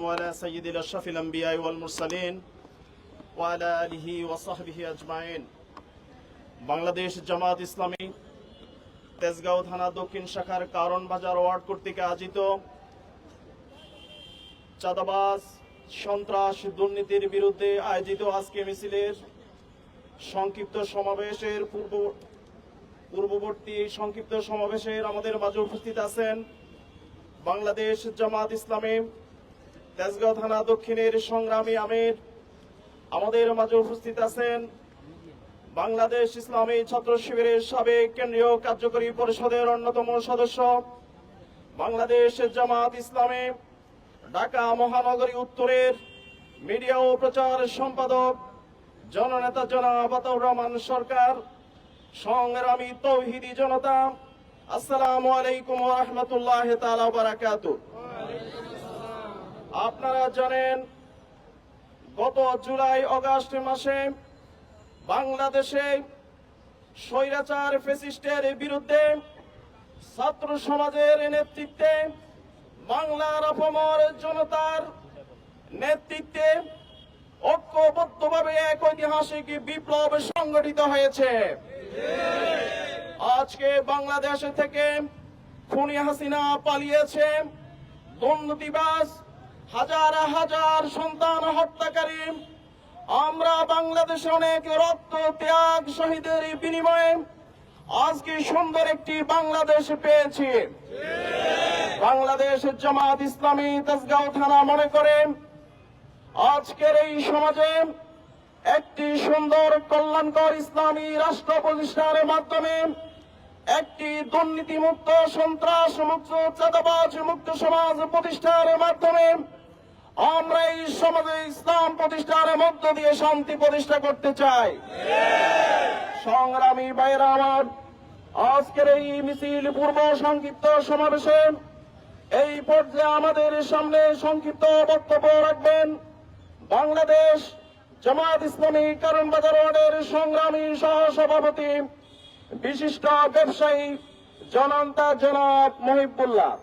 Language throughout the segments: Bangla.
وعلى سيد الأشرف الأنبياء والمرسلين وعلى آله وصحبه أجمعين বাংলাদেশ জামাত ইসলামী তেজগাঁও থানা দক্ষিণ শাখার কারণ বাজার ওয়ার্ড কর্তৃক আয়োজিত চাঁদাবাজ সন্ত্রাস দুর্নীতির বিরুদ্ধে আয়োজিত আজকে মিছিলের সংক্ষিপ্ত সমাবেশের পূর্ব পূর্ববর্তী সংক্ষিপ্ত সমাবেশের আমাদের মাঝে উপস্থিত আছেন বাংলাদেশ জামাত ইসলামী তেজগাঁও থানা দক্ষিণের সংগ্রামী আমির। আমাদের মাঝে উপস্থিত আছেন বাংলাদেশ ইসলামী ছাত্র শিবিরের সাবেক কেন্দ্রীয় কার্যকরী পরিষদের অন্যতম সদস্য, বাংলাদেশ জামাত ইসলামী, ঢাকা মহানগরী উত্তরের মিডিয়া ও প্রচার সম্পাদক জননেতা জনাব আতাউর রহমান সরকার, সংগ্রামী তৌহিদি জনতা, আসসালামু আলাইকুম রাহমাতুল্লাহি তাআলা ওয়া বারাকাতুহু। আপনারা জানেন, গত জুলাই, অগাস্ট মাসে বাংলাদেশে স্বৈরাচার ফেসিস্টের বিরুদ্ধে ছাত্র সমাজের নেতৃত্বে বাংলার অপমর জনতার নেতৃত্বে ঐক্যবদ্ধভাবে এক ঐতিহাসিক বিপ্লব সংগঠিত হয়েছে। আজকে বাংলাদেশ থেকে খুনি হাসিনা পালিয়েছে দুর্নীতিবাজ হাজার হাজার সন্তান হত্যাকারী। আমরা বাংলাদেশে অনেক রক্ত, ত্যাগ শহীদের বিনিময়ে আজকে সুন্দর একটি বাংলাদেশ পেয়েছি। বাংলাদেশ জামাত ইসলামী তেজগাঁও থানা মনে করে আজকের এই সমাজে একটি সুন্দর কল্যাণকর ইসলামী রাষ্ট্র প্রতিষ্ঠানের মাধ্যমে একটি দুর্নীতিমুক্ত সন্ত্রাস মুক্ত চাঁদাবাজ মুক্ত সমাজ প্রতিষ্ঠার মাধ্যমে আমরা এই সমাজে ইসলাম প্রতিষ্ঠার মধ্য দিয়ে শান্তি প্রতিষ্ঠা করতে চাই। সংগ্রামী বাইরা আমার, আজকের এই মিছিল পূর্ব সংক্ষিপ্ত সমাবেশে এই পর্যায়ে আমাদের সামনে সংক্ষিপ্ত বক্তব্য রাখবেন বাংলাদেশ জামাত ইসলামী কারণ বাজার সংগ্রামী সহ সভাপতি বিশিষ্ট ব্যবসায়ী জনন্তা জনাব মহিবুল্লাহ।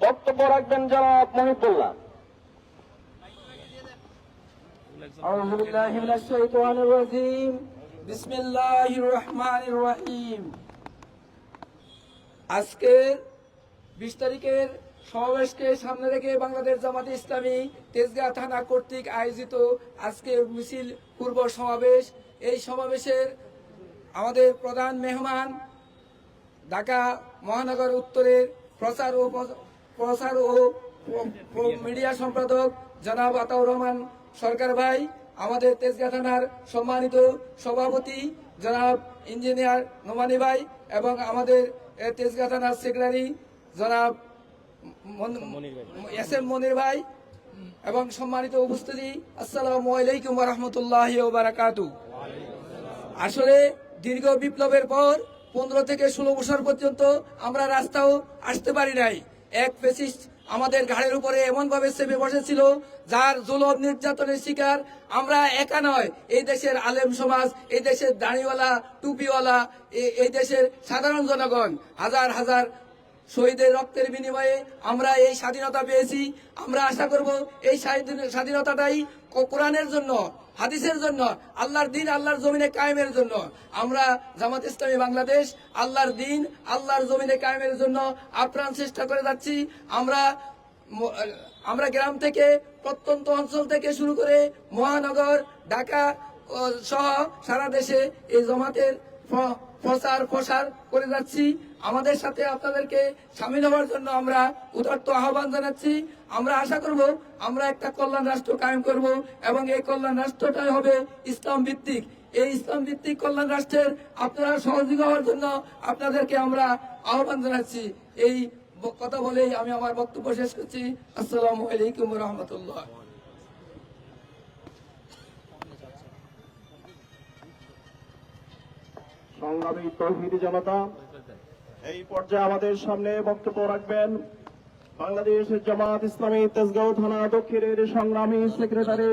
বক্তব্য রাখবেন জনাব মহিবুল্লাহ। أعوذ بالله من الشيطان الرجيم بسم الله الرحمن الرحيم আজকের বিশ তারিখের সমাবেশকে সামনে রেখে বাংলাদেশ জামাতে ইসলামী তেজগাঁ থানা কর্তৃক আয়োজিত আজকের মিছিল পূর্ব সমাবেশ এই সমাবেশের আমাদের প্রধান মেহমান ঢাকা মহানগর উত্তরের প্রচার ও প্রচার ও প্র- মিডিয়া সম্পাদক জনাব আতাউর রহমান সরকার ভাই আমাদের তেজগাঁ থানার সম্মানিত সভাপতি জনাব ইঞ্জিনিয়ার নোমানি ভাই এবং আমাদের তেজগাঁ থানার সেক্রেটারি জনাব এস এম মনির ভাই এবং সম্মানিত উপস্থিতি আসসালামু আলাইকুম রহমতুল্লাহ বারাকাতু আসলে দীর্ঘ বিপ্লবের পর পনেরো থেকে ষোলো বছর পর্যন্ত আমরা রাস্তাও আসতে পারি নাই। এক ফেসিস্ট আমাদের ঘাড়ের উপরে এমন ভাবে চেপে বসেছিল, যার জুলভ নির্যাতনের শিকার আমরা একা নয়। এই দেশের আলেম সমাজ, এই দেশের দাড়িওয়ালা, টুপিওয়ালা এই দেশের সাধারণ জনগণ, হাজার হাজার শহীদের রক্তের বিনিময়ে আমরা এই স্বাধীনতা পেয়েছি। আমরা আশা করব এই স্বাধীন- স্বাধীনতাটাই কোরআনের জন্য, হাদিসের জন্য, আল্লাহর দিন আল্লাহর জমিনে কায়েমের জন্য। আমরা জামাত ইসলামী বাংলাদেশ আল্লাহর দিন আল্লাহর জমিনে কায়েমের জন্য আপ্রাণ চেষ্টা করে যাচ্ছি। আমরা আমরা গ্রাম থেকে, প্রত্যন্ত অঞ্চল থেকে শুরু করে মহানগর, ঢাকা সহ সারা দেশে এই জমাতের প্রচার প্রসার করে যাচ্ছি। আমাদের সাথে আপনাদেরকে সামিল হওয়ার জন্য আমরা উদার্ত আহ্বান জানাচ্ছি। আমরা আশা করব আমরা একটা কল্যাণ রাষ্ট্র কায়েম করব এবং এই কল্যাণ রাষ্ট্রটাই হবে ইসলাম ভিত্তিক। এই ইসলাম ভিত্তিক কল্যাণ রাষ্ট্রের আপনারা সহযোগী হওয়ার জন্য আপনাদেরকে আমরা আহ্বান জানাচ্ছি। এই কথা বলেই আমি আমার বক্তব্য শেষ করছি। আসসালামু আলাইকুম রহমতুল্লাহ। সংগ্রামী তৌহিদি জনতা এই পর্যায়ে আমাদের সামনে বক্তব্য রাখবেন বাংলাদেশ জামাত ইসলামী তেজগাঁও থানা দক্ষিণের সংগ্রামী সেক্রেটারি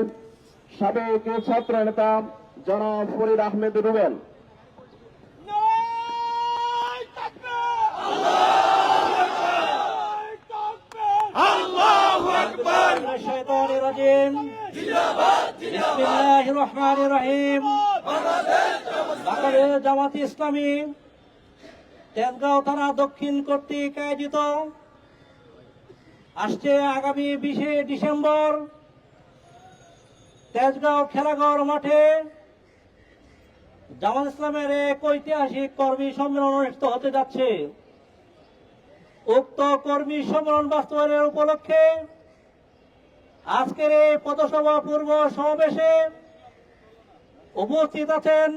সাবেক ছাত্র নেতা জনাব ফরিদ আহমেদ রুবেল الله أكبر الرجيم بسم الله الرحمن الرحيم বাংলাদেশ জামাত ইসলামী তেজগাঁও থানা দক্ষিণ কর্তৃক আয়োজিত আসছে আগামী বিশে ডিসেম্বর তেজগাঁও খেলাঘর মাঠে জামাত ইসলামের এক ঐতিহাসিক কর্মী সম্মেলন অনুষ্ঠিত হতে যাচ্ছে। উক্ত কর্মী সম্মেলন বাস্তবায়নের উপলক্ষে আজকের এই পথসভা পূর্ব সমাবেশে উপস্থিত আছেন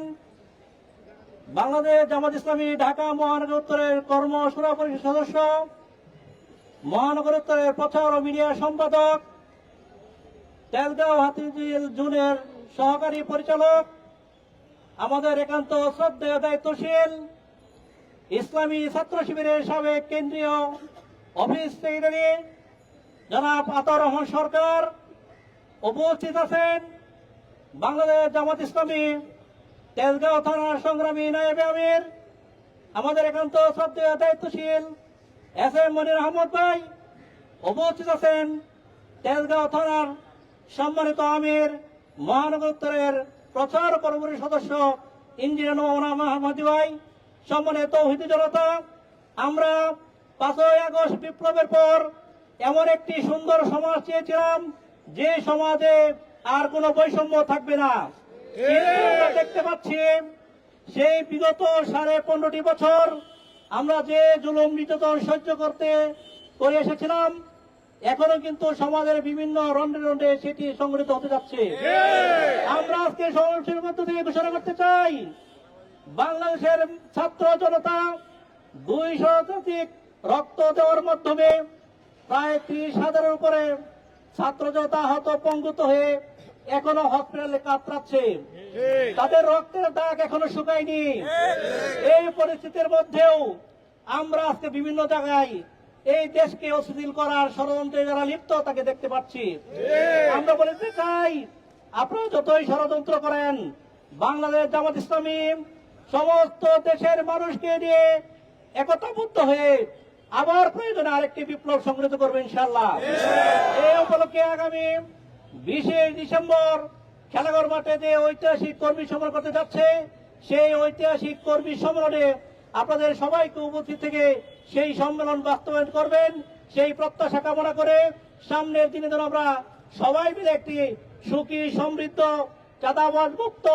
বাংলাদেশ জামাত ইসলামী ঢাকা মহানগর উত্তরের কর্মসূরা পরিষদ সদস্য মহানগর উত্তরের প্রচার ও মিডিয়া সম্পাদক, তেলগাঁও হাতিঝিল জুনের সহকারী পরিচালক, আমাদের একান্ত শ্রদ্ধেয় দায়িত্বশীল ইসলামী ছাত্র শিবিরের সাবেক কেন্দ্রীয় অফিস সেক্রেটারি জনাব আতর রহমান সরকার উপস্থিত আছেন। বাংলাদেশ জামাত ইসলামী তেজগাঁও থানার সংগ্রামী নায়েবে আমির, আমাদের একান্ত শ্রদ্ধেয় দায়িত্বশীল এস এম মনির আহমদ ভাই উপস্থিত আছেন তেজগাঁও থানার সম্মানিত আমির মহানগর প্রচার পরবর্তী সদস্য ইঞ্জিনিয়ার মৌলানা মাহমুদি ভাই। সম্মানিত তৌহিদি জনতা, আমরা পাঁচই আগস্ট বিপ্লবের পর এমন একটি সুন্দর সমাজ চেয়েছিলাম যে সমাজে আর কোনো বৈষম্য থাকবে না। আমরা দেখতে পাচ্ছি সেই বিগত সাড়ে পনেরোটি বছর আমরা যে জুলুম নির্যাতন সহ্য করতে করে এসেছিলাম এখনও কিন্তু সমাজের বিভিন্ন রন্ডে রন্ডে সেটি সংগঠিত হতে যাচ্ছে। আমরা আজকে সমাবেশের মধ্য থেকে ঘোষণা করতে চাই বাংলাদেশের ছাত্র জনতা দুই শতাধিক রক্ত দেওয়ার মাধ্যমে প্রায় ত্রিশ হাজারের উপরে ছাত্র জনতা আহত পঙ্গুত হয়ে এখনও হসপিটালে কাতরাচ্ছে তাদের রক্তের দাগ এখনও শুকায়নি। এই পরিস্থিতির মধ্যেও আমরা আজকে বিভিন্ন জায়গায় এই দেশকে অস্থিতিল করার ষড়যন্ত্রে যারা লিপ্ত তাকে দেখতে পাচ্ছি। আমরা বলতে চাই আপনারা যতই ষড়যন্ত্র করেন বাংলাদেশ জামাত ইসলামী সমস্ত দেশের মানুষকে নিয়ে একতাবদ্ধ হয়ে আবার প্রয়োজনে আরেকটি বিপ্লব সংগঠিত করবে ইনশাল্লাহ এই উপলক্ষে আগামী বিশে ডিসেম্বর খেলাঘর মাঠে যে ঐতিহাসিক কর্মী সম্মেলন করতে যাচ্ছে, সেই ঐতিহাসিক কর্মী সম্মেলনে আপনাদের সবাইকে উপস্থিত থেকে সেই সম্মেলন বাস্তবায়ন করবেন। সেই প্রত্যাশা কামনা করে সামনের দিনে যেন আমরা সবাই মিলে একটি সুখী, সমৃদ্ধ, চাঁদাবাজ মুক্ত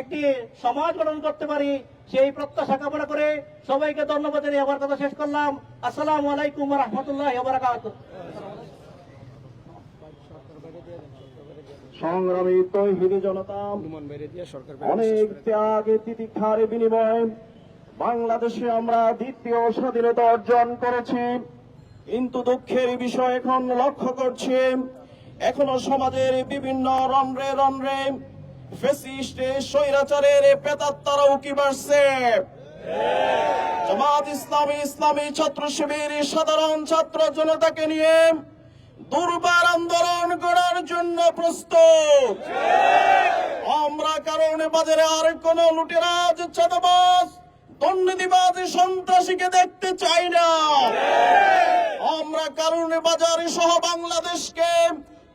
একটি সমাজ গঠন করতে পারি, সেই প্রত্যাশা কামনা করে সবাইকে ধন্যবাদ জানিয়ে আমার কথা শেষ করলাম। আসসালামু আলাইকুম রহমতুল্লাহ সংগ্রামী তৈহিদি জনতা অনেক ত্যাগে তিতিক্ষার বিনিময়ে বাংলাদেশে আমরা দ্বিতীয় স্বাধীনতা অর্জন করেছি। কিন্তু দুঃখের বিষয় এখন লক্ষ্য করছি এখনও সমাজের বিভিন্ন রন্ধ্রে রন্ধ্রে ফেসিস্টে স্বৈরাচারের পেতাত্তারা উকি বাড়ছে? জামাত ইসলামী ইসলামী ছাত্র শিবির সাধারণ ছাত্র জনতাকে নিয়ে দুর্বার আন্দোলন করার জন্য প্রস্তুত। আমরা কারণ বাজারে আর কোন লুটেরাজ, চাঁদাবাজ দুর্নীতিবাজ সন্ত্রাসীকে দেখতে চাই না। আমরা কারণ বাজারে সহ বাংলাদেশকে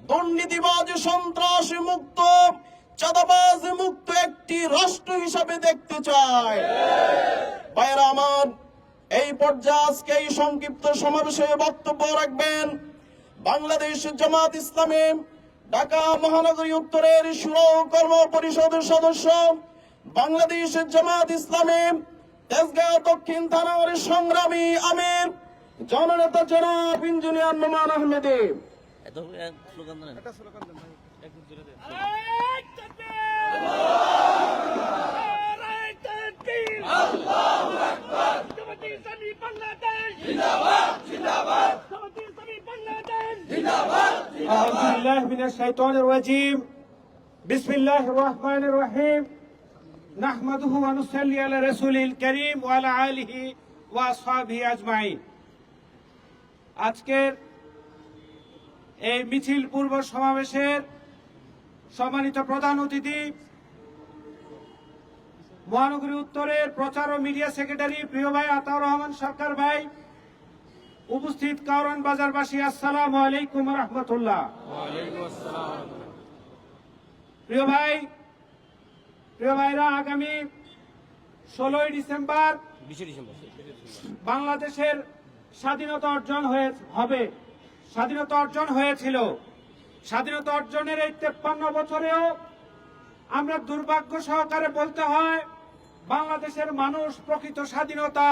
দুর্নীতিবাজ সন্ত্রাসী মুক্ত, চাঁদাবাজ মুক্ত একটি রাষ্ট্র হিসাবে দেখতে চাই। ভাইরা আমার, এই পর্যায়ে আজকে এই সংক্ষিপ্ত সমাবেশে বক্তব্য রাখবেন বাংলাদেশ জামাত ইসলামী ঢাকা মহানগরী উত্তরের সুর কর্ম পরিষদের সদস্য বাংলাদেশ জামাত ইসলামী তেজগাঁও দক্ষিণ থানার সংগ্রামী আমির জননেতা জনাব ইঞ্জিনিয়ার নোমান আহমেদী। الشيطان الرجيم بسم الله الرحمن الرحيم نحمده ونصلي على رسول الكريم وعلى آله وأصحابه أجمعين আজকের এই মিছিল পূর্ব সমাবেশের সম্মানিত প্রধান অতিথি মহানগরী উত্তরের প্রচার ও মিডিয়া সেক্রেটারি প্রিয় ভাই আতাউর রহমান সরকার ভাই উপস্থিত কারণ বাজারবাসী আসসালামু আলাইকুম রহমতুল্লাহ। প্রিয় ভাই প্রিয় ভাইরা আগামী ষোলোই ডিসেম্বর। বাংলাদেশের স্বাধীনতা অর্জন হয়ে হবে। স্বাধীনতা অর্জন হয়েছিল। স্বাধীনতা অর্জনের এই তেপ্পান্ন বছরেও আমরা দুর্ভাগ্য সহকারে বলতে হয় বাংলাদেশের মানুষ প্রকৃত স্বাধীনতা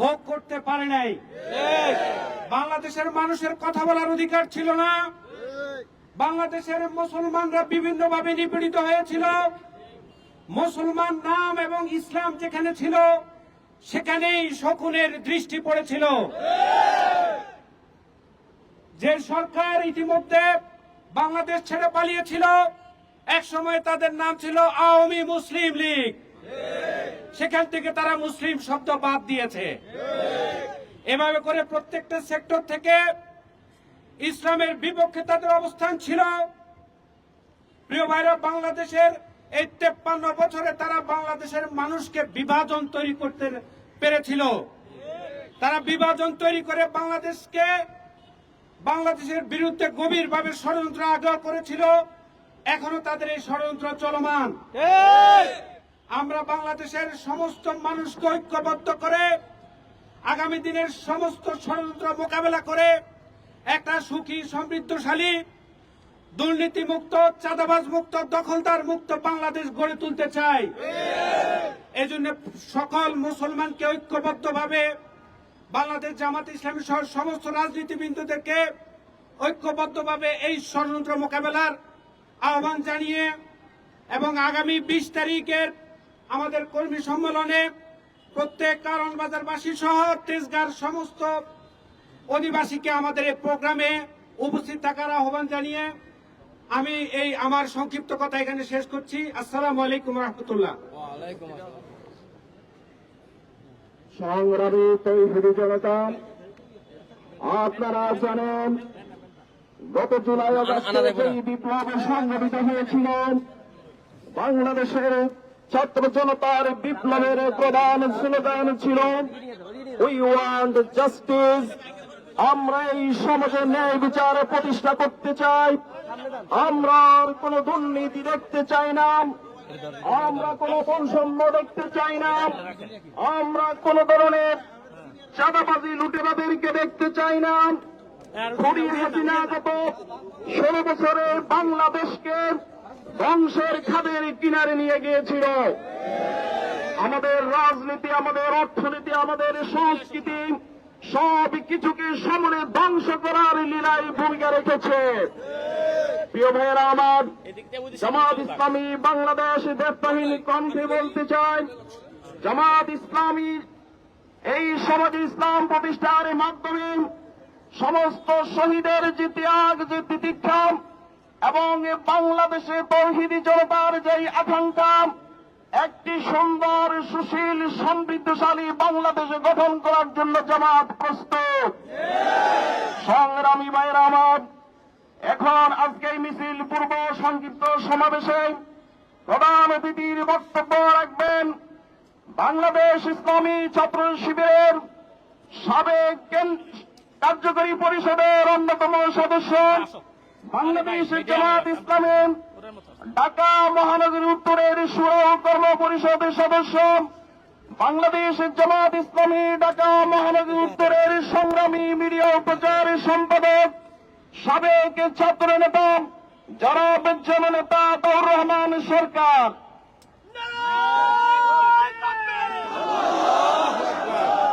ভোগ করতে পারে নাই। বাংলাদেশের মানুষের কথা বলার অধিকার ছিল না। বাংলাদেশের মুসলমানরা বিভিন্নভাবে নিপীড়িত হয়েছিল। মুসলমান নাম এবং ইসলাম যেখানে ছিল, সেখানেই শকুনের দৃষ্টি পড়েছিল। যে সরকার ইতিমধ্যে বাংলাদেশ ছেড়ে পালিয়েছিল এক সময় তাদের নাম ছিল আওয়ামী মুসলিম লীগ। সেখান থেকে তারা মুসলিম শব্দ বাদ দিয়েছে। এভাবে করে প্রত্যেকটা সেক্টর থেকে ইসলামের বিপক্ষে তাদের অবস্থান ছিল। প্রিয় ভাইরা, বাংলাদেশের এই তেপ্পান্ন বছরে তারা বাংলাদেশের মানুষকে বিভাজন তৈরি করতে পেরেছিল। তারা বিভাজন তৈরি করে বাংলাদেশকে বাংলাদেশের বিরুদ্ধে গভীরভাবে ষড়যন্ত্র আগ্রহ করেছিল। এখনও তাদের এই ষড়যন্ত্র চলমান। আমরা বাংলাদেশের সমস্ত মানুষকে ঐক্যবদ্ধ করে আগামী দিনের সমস্ত ষড়যন্ত্র মোকাবেলা করে একটা সুখী, সমৃদ্ধশালী দুর্নীতি মুক্ত চাঁদাবাজ মুক্ত দখলদার মুক্ত বাংলাদেশ গড়ে তুলতে চাই। এই জন্য সকল মুসলমানকে ঐক্যবদ্ধভাবে বাংলাদেশ জামাত ইসলামী সহ সমস্ত রাজনীতিবিন্দুদেরকে ঐক্যবদ্ধভাবে এই ষড়যন্ত্র মোকাবেলার আহ্বান জানিয়ে এবং আগামী বিশ তারিখের আমাদের কর্মী সম্মেলনে প্রত্যেক কারণ বাজারবাসী সহ তেজগার সমস্ত অধিবাসীকে আমাদের এই প্রোগ্রামে উপস্থিত থাকার আহ্বান জানিয়ে আমি এই আমার সংক্ষিপ্ত কথা এখানে শেষ করছি। আসসালাম আলাইকুম রহমতুল্লাহ। সংগ্রামী তৈরি জনতা আপনারা জানেন গত জুলাই আগস্টে যেই বিপ্লব সংগঠিত হয়েছিল বাংলাদেশের ছাত্র জনতার বিপ্লবের প্রধান স্লোগান ছিল উই ওয়ান্ট জাস্টিস আমরা এই সমাজে ন্যায় বিচার প্রতিষ্ঠা করতে চাই। আমরা কোনো দুর্নীতি দেখতে চাই না। আমরা কোনো বৈষম্য দেখতে চাই না। আমরা কোন ধরনের চাঁদাবাজি, লুটেরাদেরকে দেখতে চাই না। ষোলো বছরের বাংলাদেশকে ধ্বংসের খাদের কিনারে নিয়ে গিয়েছিল। আমাদের রাজনীতি, আমাদের অর্থনীতি, আমাদের সংস্কৃতি, সব কিছুকে সামনে ধ্বংস করার লীলায় ভূমিকা রেখেছে। প্রিয় ভাইয়েরা, আমার জামাত ইসলামী বাংলাদেশ দেশবাহিনী কণ্ঠে বলতে চাই, জামাত ইসলামী এই সমাজ ইসলাম প্রতিষ্ঠার মাধ্যমে সমস্ত শহীদের যে ত্যাগ, যে তিতিক্ষা এবং বাংলাদেশে তৌহিদি জনতার যেই আকাঙ্ক্ষা, একটি সুন্দর, সুশীল, সমৃদ্ধশালী বাংলাদেশে গঠন করার জন্য জামাত প্রস্তুত। সংগ্রামী ভাইয়েরা আমার, এখন আজকে মিছিল পূর্ব সংক্ষিপ্ত সমাবেশে প্রধান অতিথির বক্তব্য রাখবেন বাংলাদেশ ইসলামী ছাত্র শিবিরের সাবেক কার্যকরী পরিষদের অন্যতম সদস্য বাংলাদেশ জামাত ইসলামের ঢাকা মহানগরী উত্তরের সুর কর্ম পরিষদের সদস্য বাংলাদেশ জামাত ইসলামী ঢাকা মহানগরী উত্তরের সংগ্রামী মিডিয়া উপচার সম্পাদক সাবেক ছাত্র নেতা জনাব জননেতা তৌর রহমান সরকার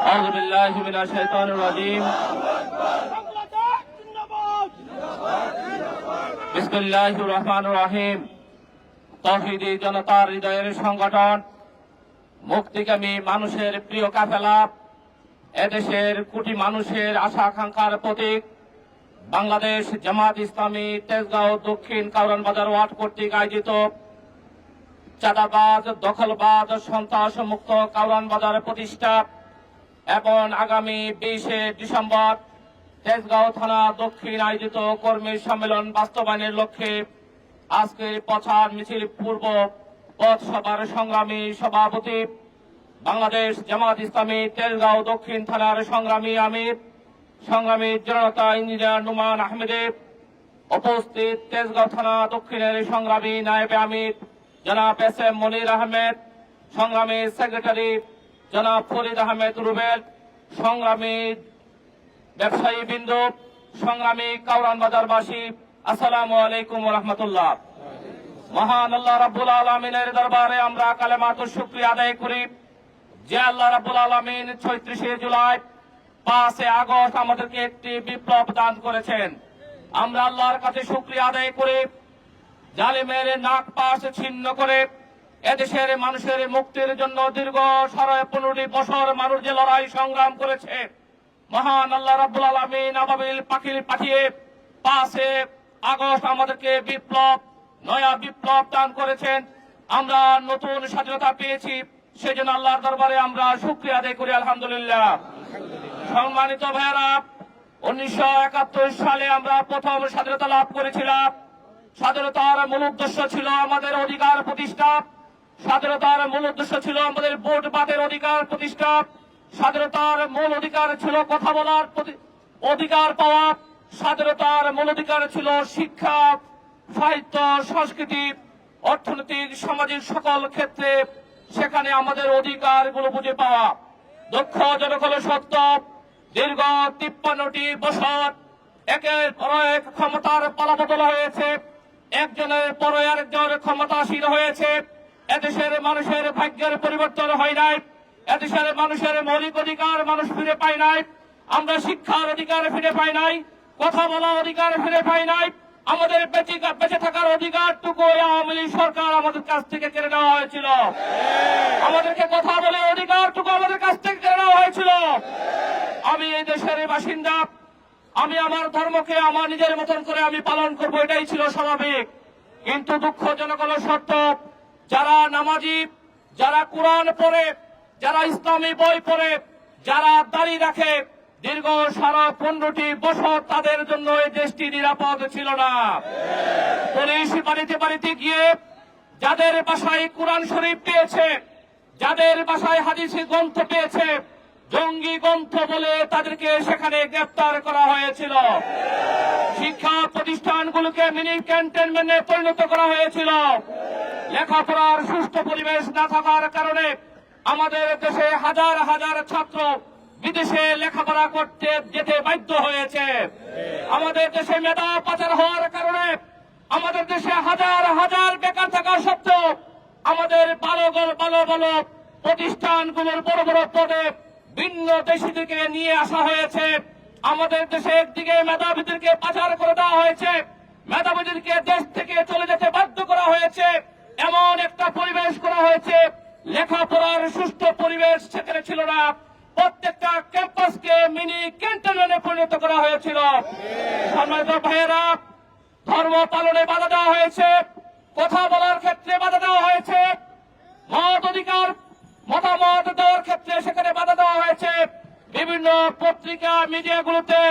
أعوذ بالله من الشيطان الرجيم বিসমুল্লাহুর রহমান রাহিম। তহিদি জনতার হৃদয়ের সংগঠন। মুক্তিকামী মানুষের প্রিয় কাফেলা। এদেশের কোটি মানুষের আশা আকাঙ্ক্ষার প্রতীক। বাংলাদেশ জামাত ইসলামী তেজগাঁও দক্ষিণ কাউরান বাজার ওয়ার্ড কর্তৃক আয়োজিত চাঁদাবাদ দখলবাদ সন্ত্রাস মুক্ত কাউরান বাজার প্রতিষ্ঠা এবং আগামী বিশে ডিসেম্বর তেজগাঁও থানা দক্ষিণ আয়োজিত কর্মী সম্মেলন বাস্তবায়নের লক্ষ্যে আজকের প্রচার মিছিল পূর্ব পথ সভার সংগ্রামী সভাপতি বাংলাদেশ জামাত ইসলামী তেজগাঁও দক্ষিণ থানার সংগ্রামী আমির, সংগ্রামী জনতা ইঞ্জিনিয়ার নুমান আহমেদের উপস্থিত তেজগাঁও থানা দক্ষিণের সংগ্রামী নায়েবে আমির, জনাব এস এম মনির আহমেদ, সংগ্রামী সেক্রেটারি জনাব ফরিদ আহমেদ রুবেল, সংগ্রামী ব্যবসায়ী বিন্দু সংগ্রামী কাউরান বাজারবাসী, আসসালামু আলাইকুম রহমতুল্লাহ। মহান আল্লাহ রাব্বুল আলমিনের দরবারে আমরা কালেমাত শুক্রিয়া আদায় করি। যে আল্লাহ রাব্বুল আলমিন ছয়ত্রিশে জুলাই, পাঁচে আগস্ট আমাদেরকে একটি বিপ্লব দান করেছেন। আমরা আল্লাহর কাছে শুক্রিয়া আদায় করি। জালিমের নাক পাশ ছিন্ন করে এদেশের মানুষের মুক্তির জন্য দীর্ঘ সাড়ে পনেরোটি বছর মানুষ যে লড়াই সংগ্রাম করেছে। মহান আল্লাহ রাব্বুল আলমিন আবাবিল পাখির পাঠিয়ে পাশে আগস্ট আমাদেরকে বিপ্লব, নয়া বিপ্লব দান করেছেন। আমরা নতুন স্বাধীনতা পেয়েছি, সেজন্য আল্লাহর দরবারে আমরা শুক্রিয়া আদায় করি, আলহামদুলিল্লাহ। সম্মানিত ভাইয়েরা, উনিশশো একাত্তর সালে আমরা প্রথম স্বাধীনতা লাভ করেছিলাম। স্বাধীনতার মূল উদ্দেশ্য ছিল আমাদের অধিকার প্রতিষ্ঠা। স্বাধীনতার মূল উদ্দেশ্য ছিল আমাদের ভোট বাতের অধিকার প্রতিষ্ঠা। স্বাধীনতার মূল অধিকার ছিল কথা বলার অধিকার পাওয়া। স্বাধীনতার মূল অধিকার ছিল শিক্ষা, সাহিত্য, সংস্কৃতি, অর্থনৈতিক, সামাজিক সকল ক্ষেত্রে সেখানে আমাদের অধিকারগুলো বুঝে পাওয়া। দক্ষ জনকল সত্য। দীর্ঘ তিপ্পান্নটি বছর একের পর এক ক্ষমতার পালাবদল হয়েছে। একজনের পর আরেকজন ক্ষমতাসীন হয়েছে। এদেশের মানুষের ভাগ্যের পরিবর্তন হয় নাই। এদেশের মানুষের মৌলিক অধিকার মানুষ ফিরে পায় নাই। আমরা শিক্ষার অধিকার ফিরে পাই নাই, কথা বলার অধিকার ফিরে পাই নাই। আমাদের বেঁচে থাকার অধিকারটুকু আওয়ামী লীগ সরকার আমাদের কাছ থেকে কেড়ে নেওয়া হয়েছিল। আমাদেরকে কথা বলে অধিকারটুকু আমাদের কাছ থেকে কেড়ে নেওয়া হয়েছিল। আমি এই দেশের বাসিন্দা। আমি আমার ধর্মকে আমার নিজের মতন করে আমি পালন করব, এটাই ছিল স্বাভাবিক। কিন্তু দুঃখজনক হলো সত্য, যারা নামাজি, যারা কোরআন পড়ে যারা ইসলামী বই পড়ে, যারা দাড়ি রাখে, দীর্ঘ সারা পনেরোটি বছর তাদের জন্য এই দেশটি নিরাপদ ছিল না। পুলিশ বাড়িতে বাড়িতে গিয়ে যাদের বাসায় কোরআন শরীফ পেয়েছে, যাদের বাসায় হাদিসি গ্রন্থ পেয়েছে, জঙ্গি গ্রন্থ বলে তাদেরকে সেখানে গ্রেপ্তার করা হয়েছিল। শিক্ষা প্রতিষ্ঠানগুলোকে মিনি ক্যান্টনমেন্টে পরিণত করা হয়েছিল। লেখাপড়ার সুস্থ পরিবেশ না থাকার কারণে আমাদের দেশে হাজার হাজার ছাত্র বিদেশে লেখাপড়া করতে যেতে বাধ্য হয়েছে। আমাদের দেশে মেধা পাচার হওয়ার কারণে আমাদের দেশে হাজার হাজার বেকার থাকা সত্ত্বেও আমাদের ভালো ভালো ভালো প্রতিষ্ঠানগুলোর বড় বড় পদে ভিন্ন দেশি থেকে নিয়ে আসা হয়েছে। আমাদের দেশে একদিকে মেধাবীদেরকে পাচার করে দেওয়া হয়েছে, মেধাবীদেরকে দেশ থেকে চলে যেতে বাধ্য করা হয়েছে, এমন একটা পরিবেশ করা হয়েছে লেখাপড়ার সুষ্ঠু পরিবেশ সেখানে ছিল না। প্রত্যেকটা ক্যাম্পাসকে মিনি ক্যান্টনমেন্টে পরিণত করা হয়েছিল। ভাইয়েরা, ধর্ম পালনে বাধা দেওয়া হয়েছে, কথা বলার ক্ষেত্রে বাধা দেওয়া হয়েছে, মত অধিকার, মতামত দেওয়ার ক্ষেত্রে সেখানে বাধা দেওয়া হয়েছে। বিভিন্ন পত্রিকা, মিডিয়াগুলোতে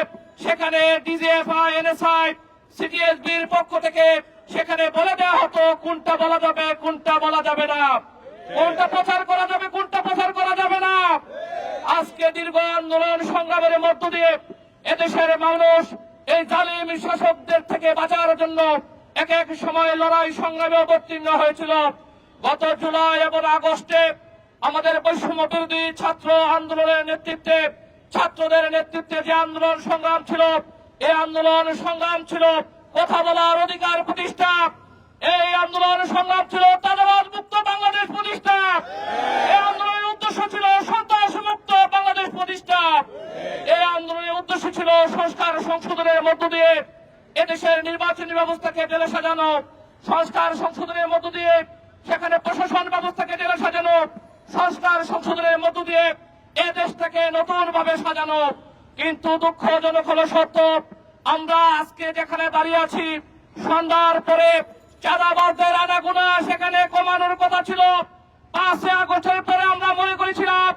সেখানে ডিজিএফআই, এনএসআই, সিটিএসবির পক্ষ থেকে সেখানে বলে দেওয়া হতো, কোনটা বলা যাবে, কোনটা বলা যাবে না। কোনটা প্রচার করা যাবে, কোনটা প্রচার করা যাবে না? আজকে দীর্ঘ আন্দোলন সংগ্রামের মধ্য দিয়ে এদেশের মানুষ এই জালিম শাসকদের থেকে বাঁচার জন্য এক এক সময় লড়াই সংগ্রামে অবতীর্ণ হয়েছিল। গত জুলাই এবং আগস্টে আমাদের বৈষম্য বিরোধী ছাত্র আন্দোলনের নেতৃত্বে, ছাত্রদের নেতৃত্বে যে আন্দোলন সংগ্রাম ছিল এই আন্দোলন সংগ্রাম ছিল কথা বলার অধিকার প্রতিষ্ঠা। এই আন্দোলন সংগ্রাম ছিল তাদের মুক্ত বাংলাদেশ প্রতিষ্ঠা। এই আন্দোলনের উদ্দেশ্য ছিল সন্ত্রাস মুক্ত বাংলাদেশ প্রতিষ্ঠা। এই আন্দোলনের উদ্দেশ্য ছিল সংস্কার সংশোধনের মধ্য দিয়ে এদেশের নির্বাচনী ব্যবস্থাকে ঢেলে সাজানো। সংস্কার সংশোধনের মধ্য দিয়ে সেখানে প্রশাসন ব্যবস্থাকে ঢেলে সাজানো। সংস্কার সংশোধনের মধ্য দিয়ে এ দেশটাকে নতুন ভাবে সাজানো। কিন্তু দুঃখজনক হলো সত্য, আমরা আজকে যেখানে দাঁড়িয়ে আছি, সন্ধ্যার পরে চাঁদাবাজদের আনাগোনা সেখানে কমানোর কথা ছিল। পাঁচে আগস্টের পরে আমরা মনে করেছিলাম,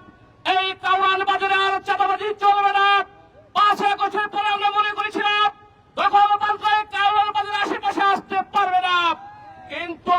এই কাউরান বাজারে আর চাঁদাবাজি চলবে না। পাঁচে আগস্টের পরে আমরা মনে করেছিলাম, তখন বাজারে কাউরান বাজারের আশেপাশে আসতে পারবে না। কিন্তু